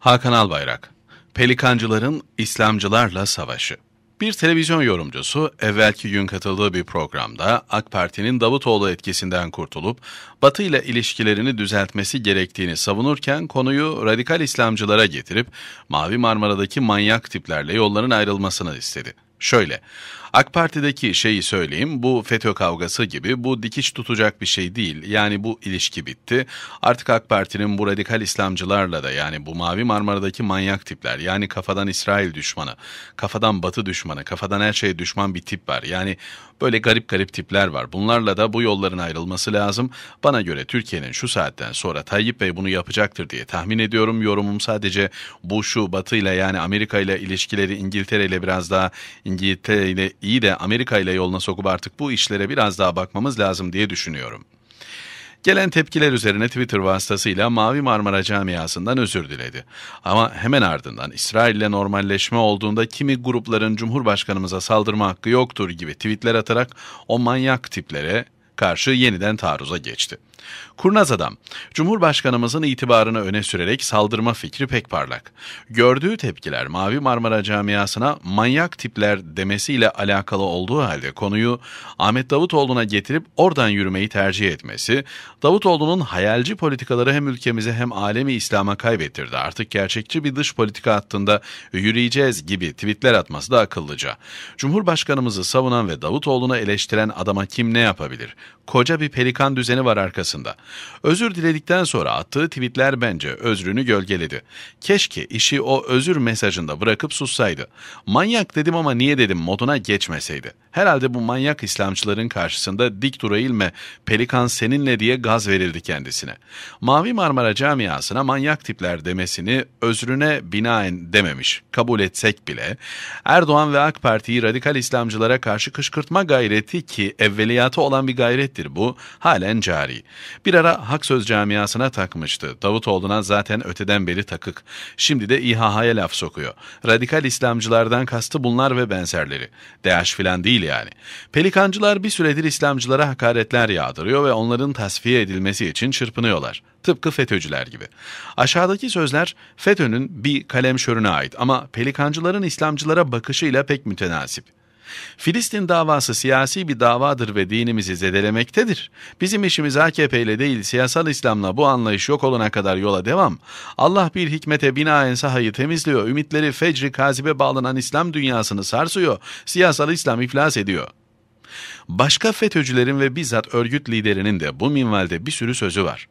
Hakan Albayrak, Pelikancıların İslamcılarla Savaşı. Bir televizyon yorumcusu evvelki gün katıldığı bir programda AK Parti'nin Davutoğlu etkisinden kurtulup Batı ile ilişkilerini düzeltmesi gerektiğini savunurken konuyu radikal İslamcılara getirip Mavi Marmara'daki manyak tiplerle yolların ayrılmasını istedi. Şöyle, AK Parti'deki şeyi söyleyeyim, bu FETÖ kavgası gibi bu dikiş tutacak bir şey değil. Yani bu ilişki bitti. Artık AK Parti'nin bu radikal İslamcılarla da yani bu Mavi Marmara'daki manyak tipler, yani kafadan İsrail düşmanı, kafadan Batı düşmanı, kafadan her şeye düşman bir tip var. Yani böyle garip garip tipler var. Bunlarla da bu yolların ayrılması lazım. Bana göre Türkiye'nin şu saatten sonra Tayyip Bey bunu yapacaktır diye tahmin ediyorum. Yorumum sadece bu şu Batı ile yani Amerika ile ilişkileri İngiltere ile biraz daha İngiltere ile iyi de Amerika ile yoluna sokup artık bu işlere biraz daha bakmamız lazım diye düşünüyorum. Gelen tepkiler üzerine Twitter vasıtasıyla Mavi Marmara camiasından özür diledi. Ama hemen ardından İsrail ile normalleşme olduğunda kimi grupların Cumhurbaşkanımıza saldırma hakkı yoktur gibi tweetler atarak o manyak tiplere karşı yeniden taarruza geçti. Kurnaz adam, Cumhurbaşkanımızın itibarını öne sürerek saldırma fikri pek parlak. Gördüğü tepkiler Mavi Marmara camiasına manyak tipler demesiyle alakalı olduğu halde konuyu Ahmet Davutoğlu'na getirip oradan yürümeyi tercih etmesi, Davutoğlu'nun hayalci politikaları hem ülkemize hem alemi İslam'a kaybettirdi. Artık gerçekçi bir dış politika hattında yürüyeceğiz gibi tweetler atması da akıllıca. Cumhurbaşkanımızı savunan ve Davutoğlu'nu eleştiren adama kim ne yapabilir? Koca bir pelikan düzeni var arkasında. Özür diledikten sonra attığı tweetler bence özrünü gölgeledi. Keşke işi o özür mesajında bırakıp sussaydı. Manyak dedim ama niye dedim moduna geçmeseydi. Herhalde bu manyak İslamcıların karşısında dik dur eğilme, pelikan seninle diye gaz verildi kendisine. Mavi Marmara camiasına manyak tipler demesini özrüne binaen dememiş, kabul etsek bile, Erdoğan ve AK Parti'yi radikal İslamcılara karşı kışkırtma gayreti ki evveliyatı olan bir gayrettir bu, halen cari. Bir ara Hak Söz camiasına takmıştı. Davutoğlu'na zaten öteden beri takık. Şimdi de İHA'ya laf sokuyor. Radikal İslamcılardan kastı bunlar ve benzerleri. DH filan değil yani. Pelikancılar bir süredir İslamcılara hakaretler yağdırıyor ve onların tasfiye edilmesi için çırpınıyorlar. Tıpkı FETÖ'cüler gibi. Aşağıdaki sözler FETÖ'nün bir kalemşörüne ait ama pelikancıların İslamcılara bakışıyla pek mütenasip. Filistin davası siyasi bir davadır ve dinimizi zedelemektedir. Bizim işimiz AKP ile değil siyasal İslam'la bu anlayış yok olana kadar yola devam. Allah bir hikmete binaen sahayı temizliyor, ümitleri fecri kazibe bağlanan İslam dünyasını sarsıyor, siyasal İslam iflas ediyor. Başka FETÖ'cülerin ve bizzat örgüt liderinin de bu minvalde bir sürü sözü var.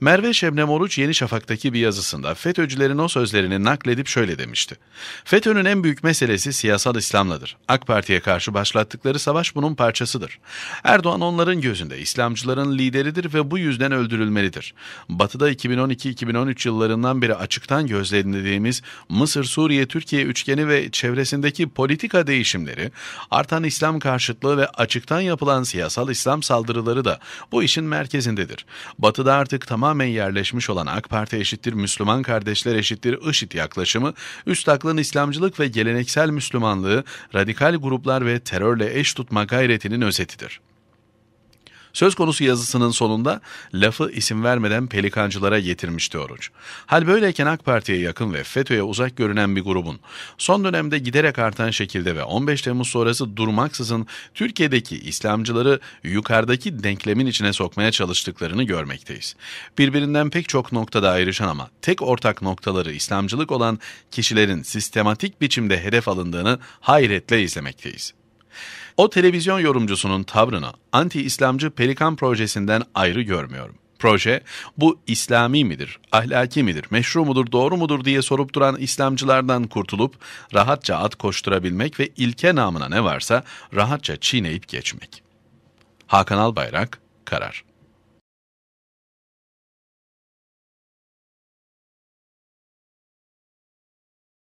Merve Şebnem Oruç Yeni Şafak'taki bir yazısında FETÖ'cülerin o sözlerini nakledip şöyle demişti. FETÖ'nün en büyük meselesi siyasal İslam'ladır. AK Parti'ye karşı başlattıkları savaş bunun parçasıdır. Erdoğan onların gözünde İslamcıların lideridir ve bu yüzden öldürülmelidir. Batı'da 2012-2013 yıllarından beri açıktan gözlemlediğimiz Mısır, Suriye, Türkiye üçgeni ve çevresindeki politika değişimleri, artan İslam karşıtlığı ve açıktan yapılan siyasal İslam saldırıları da bu işin merkezindedir. Batı'da artık artık tamamen yerleşmiş olan AK Parti eşittir Müslüman kardeşler eşittir IŞİD yaklaşımı, üst aklın İslamcılık ve geleneksel Müslümanlığı radikal gruplar ve terörle eş tutma gayretinin özetidir. Söz konusu yazısının sonunda lafı isim vermeden pelikancılara getirmişti Oruç. Hal böyleyken AK Parti'ye yakın ve FETÖ'ye uzak görünen bir grubun son dönemde giderek artan şekilde ve 15 Temmuz sonrası durmaksızın Türkiye'deki İslamcıları yukarıdaki denklemin içine sokmaya çalıştıklarını görmekteyiz. Birbirinden pek çok noktada ayrışan ama tek ortak noktaları İslamcılık olan kişilerin sistematik biçimde hedef alındığını hayretle izlemekteyiz. O televizyon yorumcusunun tavrını anti-İslamcı Pelikan projesinden ayrı görmüyorum. Proje bu İslami midir, ahlaki midir, meşru mudur, doğru mudur diye sorup duran İslamcılardan kurtulup rahatça at koşturabilmek ve ilke namına ne varsa rahatça çiğneyip geçmek. Hakan Albayrak, Karar